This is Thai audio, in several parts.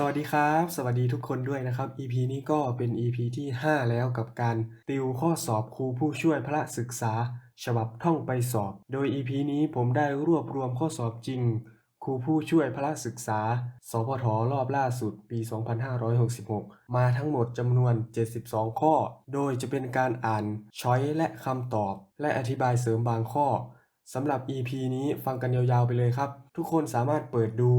สวัสดีครับ สวัสดีทุกคนด้วยนะครับ EP นี้ก็เป็น EP ที่ 5 แล้วกับการติวข้อสอบครูผู้ช่วยพระศึกษา ฉบับท่องไปสอบ โดย EP นี้ผมได้รวบรวมข้อสอบจริง ครูผู้ช่วยพระศึกษา สพทรอบล่าสุดปี 2566 มาทั้งหมดจำนวน 72 ข้อ โดยจะเป็นการอ่านช้อยและคำตอบ และอธิบายเสริมบางข้อ สำหรับ EP นี้ฟังกันยาวๆไปเลยครับ ทุกคนสามารถเปิดดู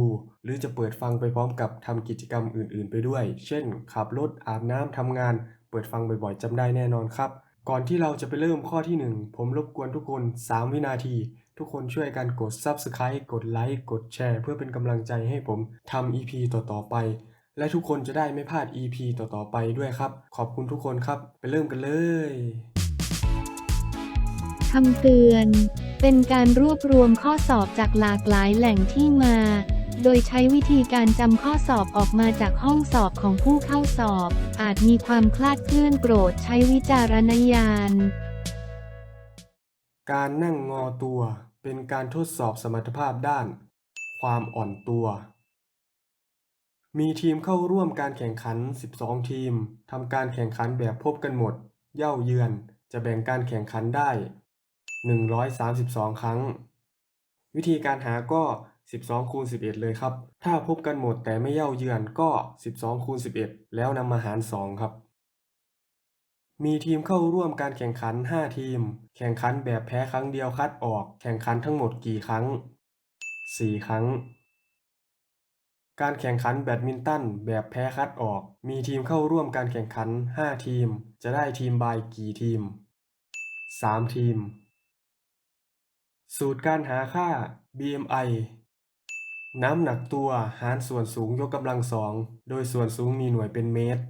หรือจะเปิดฟังไปพร้อมกับทำกิจกรรมอื่นๆ ไปด้วย เช่น ขับรถอาบน้ำทำงาน เปิดฟังบ่อยๆจำได้แน่นอนครับ ก่อนที่เราจะไปเริ่มข้อที่ 1 ผมรบกวนทุกคน 3 วินาที ทุกคนช่วยกันกด Subscribe กดไลค์กดแชร์ เพื่อเป็นกำลังใจให้ผมทำ EP ต่อๆไป และทุกคนจะได้ไม่พลาด EP ต่อๆไปด้วยครับ ขอบคุณทุกคนครับ ไปเริ่มกันเลย คำเตือน เป็นการรวบรวมข้อสอบจากหลากหลายแหล่งที่มา โดยใช้วิธีการจำข้อสอบออกมาจากห้องสอบของผู้เข้าสอบ อาจมีความคลาดเคลื่อนโปรดใช้วิจารณญาณ การนั่งงอตัวเป็นการทดสอบสมรรถภาพด้าน ความอ่อนตัว มีทีมเข้าร่วมการแข่งขัน 12 ทีมทำการแข่งขันแบบพบกันหมด เย่าเยือนจะแบ่งการแข่งขันได้ 132 ครั้ง วิธีการหาก็ 12คูณ11 เลยครับ ถ้าพบกันหมดแต่ไม่เย่าเยือนก็ 12คูณ11 แล้วนำมาหาร 2 ครับ มีทีมเข้าร่วมการแข่งขัน 5 ทีม แข่งขันแบบแพ้ครั้งเดียวคัดออก แข่งขันทั้งหมดกี่ครั้ง 4 ครั้งการแข่งขันแบดมินตันแบบแพ้คัดออก มีทีมเข้าร่วมการแข่งขัน 5 ทีม จะได้ทีมบายกี่ทีม 3 ทีม สูตรการหาค่า BMI น้ำหนักตัวหารส่วนสูงยกกำลังสอง โดยส่วนสูงมีหน่วยเป็นเมตร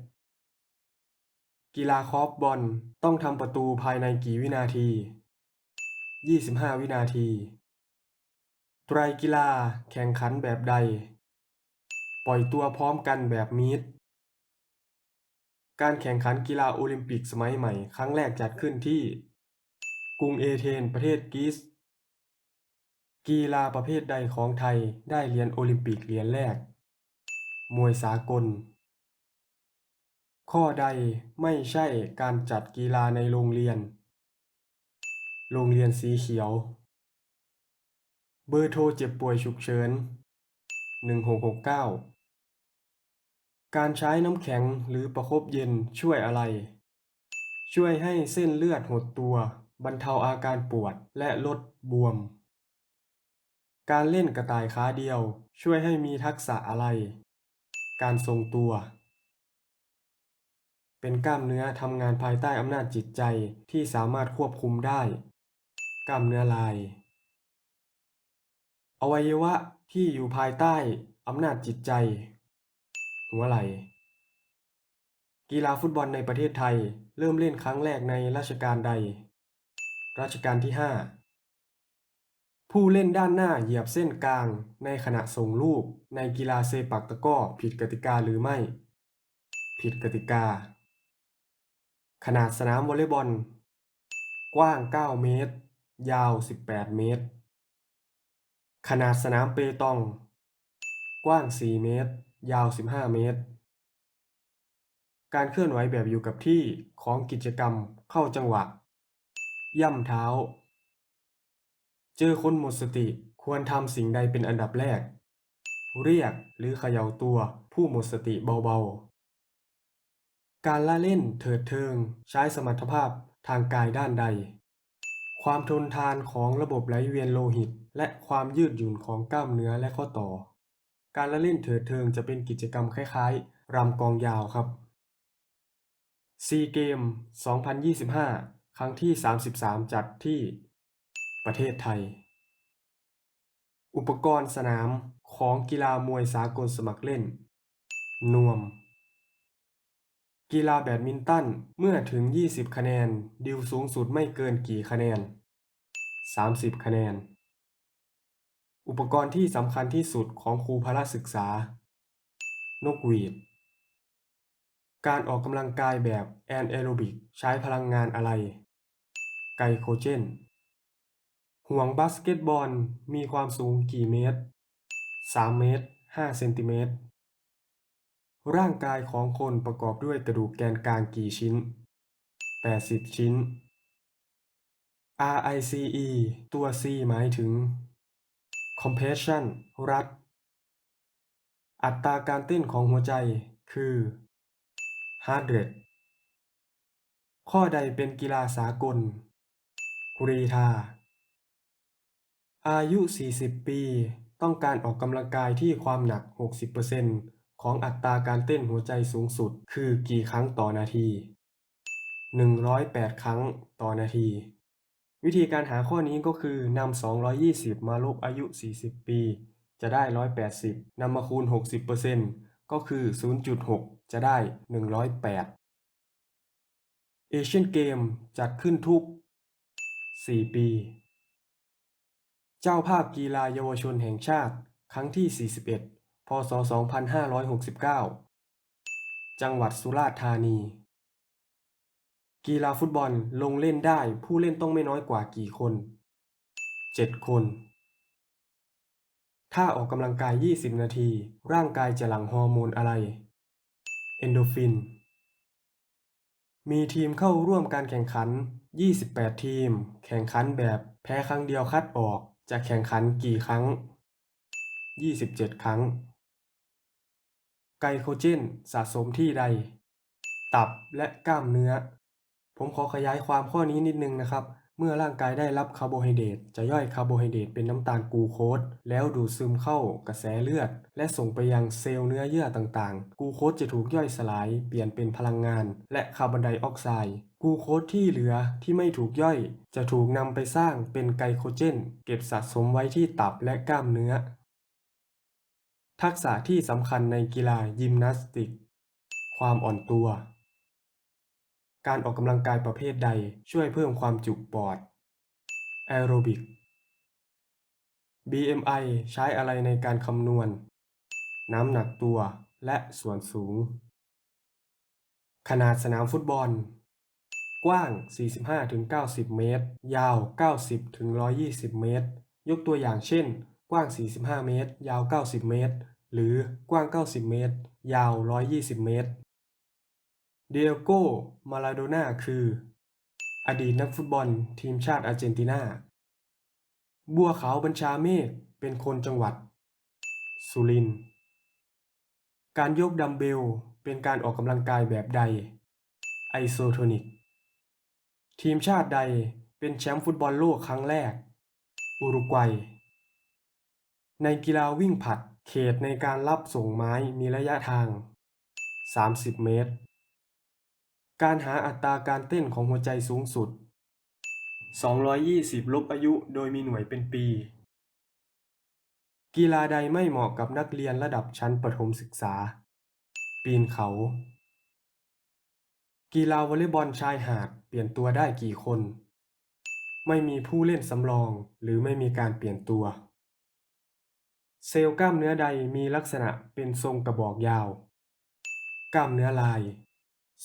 กีฬาคอร์ฟบอลต้องทำประตูภายในกี่วินาที 25 วินาที ไตรกีฬาแข่งขันแบบใด ปล่อยตัวพร้อมกันแบบมีด การแข่งขันกีฬาโอลิมปิกสมัยใหม่ ครั้งแรกจัดขึ้นที่ กรุงเอเธนประเทศกรีซ กีฬาประเภทใดของไทยได้เหรียญโอลิมปิกเหรียญแรก มวยสากล ข้อใดไม่ใช่การจัดกีฬาในโรงเรียน โรงเรียนสีเขียว เบอร์โทรเจ็บป่วยฉุกเฉิน 1669 การใช้น้ำแข็งหรือประคบเย็นช่วยอะไร ช่วยให้เส้นเลือดหดตัว บรรเทาอาการปวดและลดบวม การเล่นกระต่ายขาเดียวช่วยให้มีทักษะอะไร การทรงตัว เป็นกล้ามเนื้อทำงานภายใต้อำนาจจิตใจที่สามารถควบคุมได้ กล้ามเนื้อลาย อวัยวะที่อยู่ภายใต้อำนาจจิตใจ หัวไหล่ กีฬาฟุตบอลในประเทศไทยเริ่มเล่นครั้งแรกในรัชกาลใด รัชกาลที่ 5 ผู้เล่นด้านหน้าเหยียบเส้นกลาง ในขณะส่งลูก ในกีฬาเซปักตะก้อผิดกติกาหรือไม่ ผิดกติกา ขนาดสนามวอลเลย์บอล กว้าง 9 เมตร ยาว 18 เมตร ขนาดสนามเปตอง กว้าง 4 เมตร ยาว 15 เมตร การเคลื่อนไหวแบบอยู่กับที่ของกิจกรรมเข้าจังหวะ ย่ำเท้า เจอคนหมดสติควรทำสิ่งใดเป็นอันดับแรก เรียกหรือเขย่าตัวผู้หมดสติเบาๆ การละเล่นเถิดเทิง ใช้สมรรถภาพทางกายด้านใด ความทนทานของระบบไหลเวียนโลหิต และความยืดหยุ่นของกล้ามเนื้อและข้อต่อ การละเล่นเถิดเทิงจะเป็นกิจกรรมคล้ายๆรำกองยาวครับซีเกม 2025 ครั้งที่ 33 จัดที่ ประเทศไทย อุปกรณ์สนามของกีฬามวยสากลสมัครเล่น นวม กีฬาแบดมินตันเมื่อถึง 20 คะแนน ดิวสูงสุดไม่เกินกี่คะแนน 30 คะแนน อุปกรณ์ที่สำคัญที่สุดของครูพละศึกษา นกหวีด การออกกำลังกายแบบแอนแอโรบิกใช้พลังงานอะไร ไกลโคเจน ห่วงบาสเกตบอลมีความสูงกี่เมตร 3 เมตร 5 เซนติเมตร ร่างกายของคนประกอบด้วยกระดูกแกนกลางกี่ชิ้น 80 ชิ้น RICE ตัว C หมายถึง compression รัด อัตราการเต้นของหัวใจคือ heart rate ข้อใดเป็นกีฬาสากลกรีธา อายุ 40 ปี ต้องการออกกำลังกายที่ความหนัก 60%ของอัตราการเต้นหัวใจสูงสุด คือกี่ครั้งต่อนาที 108 ครั้งต่อนาที วิธีการหาข้อนี้ก็คือนำ 220 มาลบอายุ 40 ปี จะได้ 180นำมาคูณ 60%ก็คือ 0.6 จะได้ 108เอเชียนเกมจัดขึ้นทุก 4 ปี เจ้าภาพกีฬาเยาวชนแห่งชาติ ครั้งที่ 41 พศ 2569 จังหวัดสุราษฎร์ธานี กีฬาฟุตบอลลงเล่นได้ผู้เล่นต้องไม่น้อยกว่ากี่คน 7 คน ถ้าออกกำลังกาย 20 นาที ร่างกายจะหลั่งฮอร์โมนอะไร เอนโดฟิน มีทีมเข้าร่วมการแข่งขัน 28 ทีม แข่งขันแบบแพ้ครั้งเดียวคัดออก จะแข่งขันกี่ครั้ง 27 ครั้ง ไกลโคเจนสะสมที่ใด ตับและกล้ามเนื้อ ผมขอขยายความข้อนี้นิดนึงนะครับ เมื่อร่างกายได้รับคาร์โบไฮเดรตจะย่อยคาร์โบไฮเดรตเป็นน้ำตาลกูโคสแล้วดูดซึมเข้ากระแสเลือด และส่งไปยังเซลล์เนื้อเยื่อต่างๆ กูโคสจะถูกย่อยสลาย เปลี่ยนเป็นพลังงาน และคาร์บอนไดออกไซด์ กูโคสที่เหลือที่ไม่ถูกย่อย จะถูกนำไปสร้างเป็นไกลโคเจน เก็บสะสมไว้ที่ตับและกล้ามเนื้อ ทักษะที่สำคัญในกีฬายิมนาสติก ความอ่อนตัว การออกกำลังกายประเภทใดช่วยเพิ่มความจุปอด แอโรบิก BMI ใช้อะไรในการคำนวณ น้ำหนักตัวและส่วนสูง ขนาดสนามฟุตบอล กว้าง 45-90 เมตร ยาว 90-120 เมตร ยกตัวอย่างเช่น กว้าง 45 เมตร ยาว 90 เมตร หรือกว้าง 90 เมตร ยาว 120 เมตร เดียโก มาลาโดน่า คือ อดีตนักฟุตบอลทีมชาติอาร์เจนตินา บัวขาวบัญชาเมฆ เป็นคนจังหวัด สุรินทร์ การยกดัมเบล เป็นการออกกำลังกายแบบใด ไอโซโทนิก ทีมชาติใดเป็นแชมป์ฟุตบอลโลกครั้งแรก อุรุกวัย ในกีฬาวิ่งผลัดเขตในการรับส่งไม้มีระยะทาง 30 เมตร การหาอัตราการเต้นของหัวใจสูงสุด 220 ลบอายุโดยมีหน่วยเป็นปี กีฬาใดไม่เหมาะกับนักเรียนระดับชั้นประถมศึกษา ปีนเขา กีฬาวอลเลย์บอลชายหาดเปลี่ยนตัวได้กี่คน ไม่มีผู้เล่นสำรอง หรือไม่มีการเปลี่ยนตัว เซลล์กล้ามเนื้อใดมีลักษณะเป็นทรงกระบอกยาว กล้ามเนื้อลาย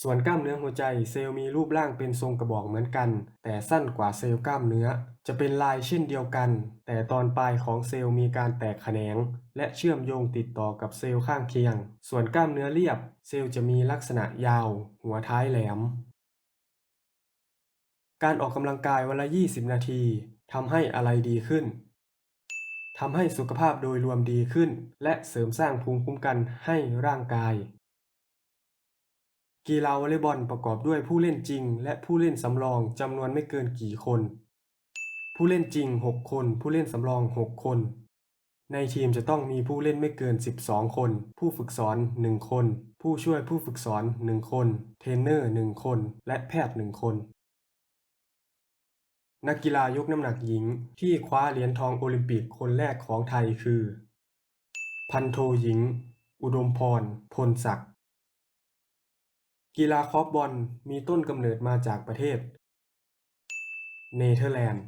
ส่วนกล้ามเนื้อหัวใจเซลล์มีรูปร่างเป็นทรงกระบอกเหมือนกัน แต่สั้นกว่าเซลล์กล้ามเนื้อ จะเป็นลายเช่นเดียวกัน แต่ตอนปลายของเซลล์มีการแตกแขนง และเชื่อมโยงติดต่อกับเซลล์ข้างเคียง ส่วนกล้ามเนื้อเรียบ เซลล์จะมีลักษณะยาว หัวท้ายแหลม การออกกำลังกายวันละ 20 นาทีทำให้อะไรดีขึ้นทำให้สุขภาพโดยรวมดีขึ้น และเสริมสร้างภูมิคุ้มกันให้ร่างกาย กีฬาวอลเลย์บอลประกอบด้วยผู้เล่นจริง และผู้เล่นสำรองจำนวนไม่เกินกี่คน ผู้เล่นจริง 6 คน ผู้เล่นสำรอง 6 คน ในทีมจะต้องมีผู้เล่นไม่เกิน 12 คน ผู้ฝึกสอน 1 คน ผู้ช่วยผู้ฝึกสอน 1 คน เทรนเนอร์ 1 คน และแพทย์ 1 คน นักกีฬายกน้ำหนักหญิงที่คว้าเหรียญทองโอลิมปิกคนแรกของไทยคือ พันโทหญิง อุดมพร พลศักดิ์ กีฬาคอร์ฟบอลมีต้นกำเนิดมาจากประเทศ เนเธอร์แลนด์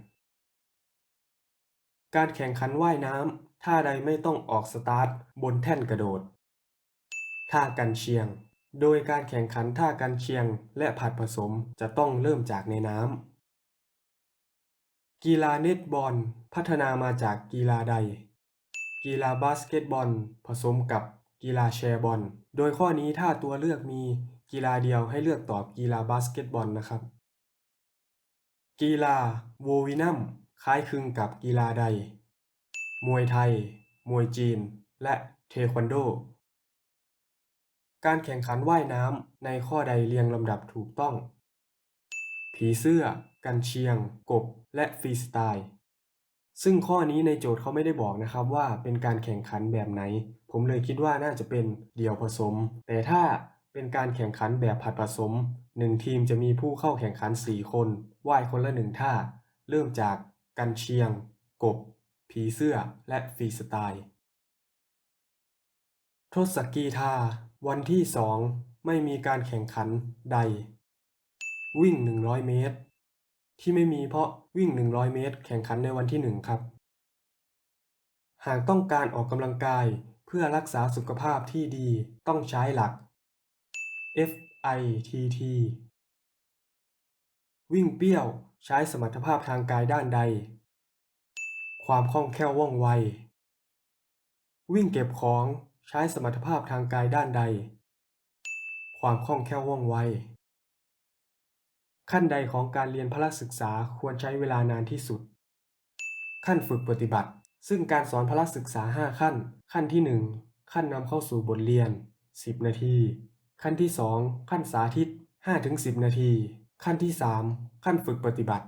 การแข่งขันว่ายน้ำท่าใดไม่ต้องออกสตาร์ทบนแท่นกระโดด ท่ากันเชียง โดยการแข่งขันท่ากันเชียงและผัดผสมจะต้องเริ่มจากในน้ำ กีฬาเน็ตบอลพัฒนามาจากกีฬาใด กีฬาบาสเกตบอล ผสมกับกีฬาแชร์บอล โดยข้อนี้ถ้าตัวเลือกมี กีฬาเดียวให้เลือกตอบกีฬาบาสเกตบอลนะครับ กีฬาโววินัมคล้ายคลึงกับกีฬาใด มวยไทย มวยจีน และเทควันโด การแข่งขันว่ายน้ำในข้อใดเรียงลำดับถูกต้อง ผีเสื้อ กันเชียง กบ และฟรีสไตล์ ซึ่งข้อนี้ในโจทย์เขาไม่ได้บอกนะครับว่าเป็นการแข่งขันแบบไหน ผมเลยคิดว่าน่าจะเป็นเดี่ยวผสม แต่ถ้า เป็นการแข่งขันแบบผัดผสมหนึ่งทีมจะมีผู้เข้าแข่งขัน 4 คนว่ายคนละหนึ่งท่า เริ่มจากกันเชียง กบ ผีเสื้อ และฟรีสไตล์ ทศกีทา วันที่ 2 ไม่มีการแข่งขันใด วิ่ง 100 เมตร ที่ไม่มีเพราะวิ่ง 100 เมตร แข่งขันในวันที่ 1 ครับ หากต้องการออกกำลังกายเพื่อรักษาสุขภาพที่ดีต้องใช้หลัก FITT วิ่งเปรี้ยว ใช้สมรรถภาพทางกายด้านใด ความคล่องแคล่วว่องไว วิ่งเก็บของใช้สมรรถภาพทางกายด้านใด ความคล่องแคล่วว่องไว ขั้นใดของการเรียนพละศึกษาควรใช้เวลานานที่สุด ขั้นฝึกปฏิบัติ ซึ่งการสอนพละศึกษา 5 ขั้น ขั้นที่ 1 ขั้นนำเข้าสู่บทเรียน 10 นาที ขั้นที่ 2 ขั้นสาธิต 5-10 นาที ขั้นที่ 3 ขั้นฝึกปฏิบัติ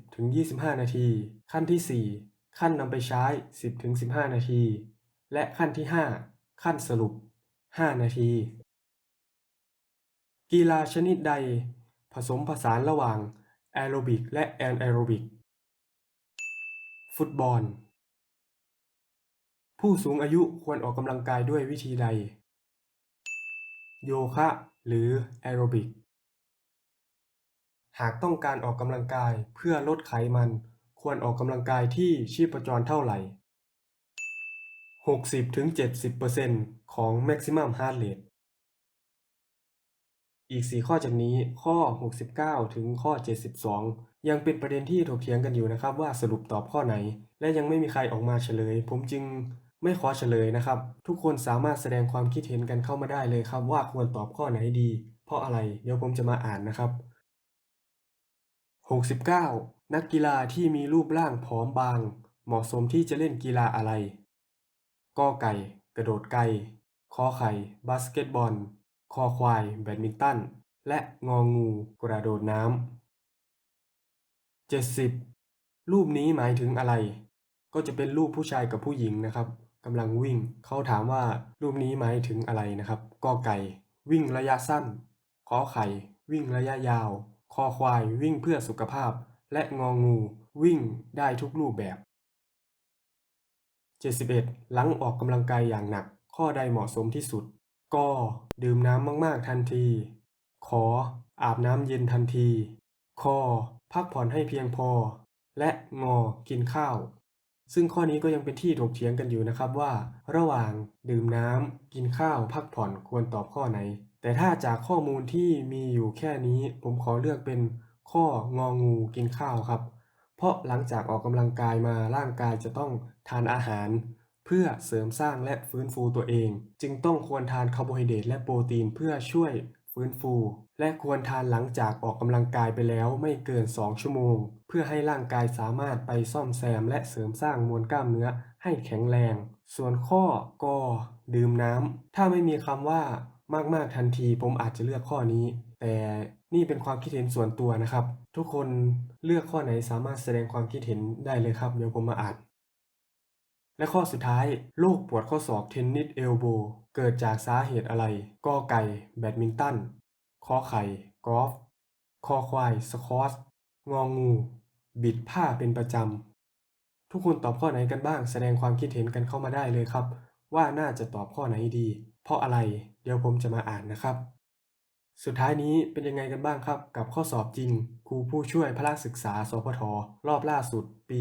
20-25 นาที ขั้นที่ 4 ขั้นนำไปใช้ 10-15 นาที และขั้นที่ 5 ขั้นสรุป 5 นาที กีฬาชนิดใด ผสมผสานระหว่างแอโรบิกและแอนแอโรบิก ฟุตบอล ผู้สูงอายุควรออกกำลังกายด้วยวิธีใด โยคะ หรือแอโรบิก หากต้องการออกกำลังกายเพื่อลดไขมัน ควรออกกำลังกายที่ชีพจรเท่าไหร่ 60-70%ของ maximum heart rate อีก 4 ข้อจากนี้ข้อ 69 ถึงข้อ 72 ยังเป็นประเด็นที่ถกเถียงกันอยู่นะครับว่าสรุปตอบข้อไหน และยังไม่มีใครออกมาเฉลย ผมจึง ไม่ขอเฉลยนะครับ ทุกคนสามารถแสดงความคิดเห็นกันเข้ามาได้เลยครับ ว่าควรตอบข้อไหนดี เพราะอะไร เดี๋ยวผมจะมาอ่านนะครับ 69 นักกีฬาที่มีรูปร่างผอมบาง เหมาะสมที่จะเล่นกีฬาอะไรกอไก่ กระโดดไกลขอไข่ บาสเกตบอล คอควาย แบดมินตัน และงองู กระโดดน้ำ70รูปนี้หมายถึงอะไร ก็จะเป็นรูปผู้ชายกับผู้หญิงนะครับ กำลังวิ่ง เขาถามว่ารูปนี้หมายถึงอะไรนะครับกอไก่ วิ่งระยะสั้นขอไข่ วิ่งระยะยาว คอควายวิ่งเพื่อสุขภาพ และงองู วิ่งได้ทุกรูปแบบ 71 หลังออกกำลังกายอย่างหนัก ข้อใดเหมาะสมที่สุดกดื่มน้ำมากๆทันที ขอ อาบน้ำเย็นทันที คอ พักผ่อนให้เพียงพอ และงอกินข้าว ซึ่งข้อนี้ก็ยังเป็นที่ถกเถียงกันอยู่นะครับว่า ระหว่างดื่มน้ำกินข้าว พักผ่อนควรตอบข้อไหน แต่ถ้าจากข้อมูลที่มีอยู่แค่นี้ ผมขอเลือกเป็นข้ององูกินข้าวครับ เพราะหลังจากออกกำลังกายมาร่างกายจะต้องทานอาหาร เพื่อเสริมสร้างและฟื้นฟูตัวเอง จึงต้องควรทานคาร์โบไฮเดรตและโปรตีนเพื่อช่วย ฟื้นฟู และควรทานหลังจากออกกำลังกายไปแล้วไม่เกิน 2 ชั่วโมง เพื่อให้ร่างกายสามารถไปซ่อมแซมและเสริมสร้างมวลกล้ามเนื้อให้แข็งแรง ส่วนข้อกอดื่มน้ำถ้าไม่มีคำว่ามาก ๆ ทันทีผมอาจจะเลือกข้อนี้ แต่นี่เป็นความคิดเห็นส่วนตัวนะครับ ทุกคนเลือกข้อไหนสามารถแสดงความคิดเห็นได้เลยครับ เดี๋ยวผมมาอ่าน และข้อสุดท้ายโรคปวดข้อศอกเทนนิสเอลโบเกิดจากสาเหตุอะไรกอไก่ แบดมินตันขอไข่กอล์ฟคอควายสคอชงองู บิดผ้าเป็นประจำ ทุกคนตอบข้อไหนกันบ้าง แสดงความคิดเห็นกันเข้ามาได้เลยครับ ว่าน่าจะตอบข้อไหนดี เพราะอะไรเดี๋ยวผมจะมาอ่านนะครับ สุดท้ายนี้เป็นยังไงกันบ้างครับ กับข้อสอบจริงครูผู้ช่วยพละศึกษาสพทรอบล่าสุดปี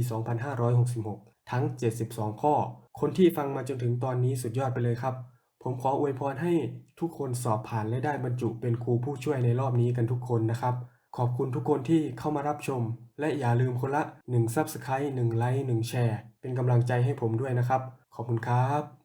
2566 ทั้ง 72 ข้อ คนที่ฟังมาจนถึงตอนนี้สุดยอดไปเลยครับ ผมขออวยพรให้ทุกคนสอบผ่านและได้บรรจุเป็นครูผู้ช่วยในรอบนี้กันทุกคนนะครับ ขอบคุณทุกคนที่เข้ามารับชม และอย่าลืมคนละ1 Subscribe 1ไลค์1แชร์เป็นกำลังใจให้ผมด้วยนะครับ ขอบคุณครับ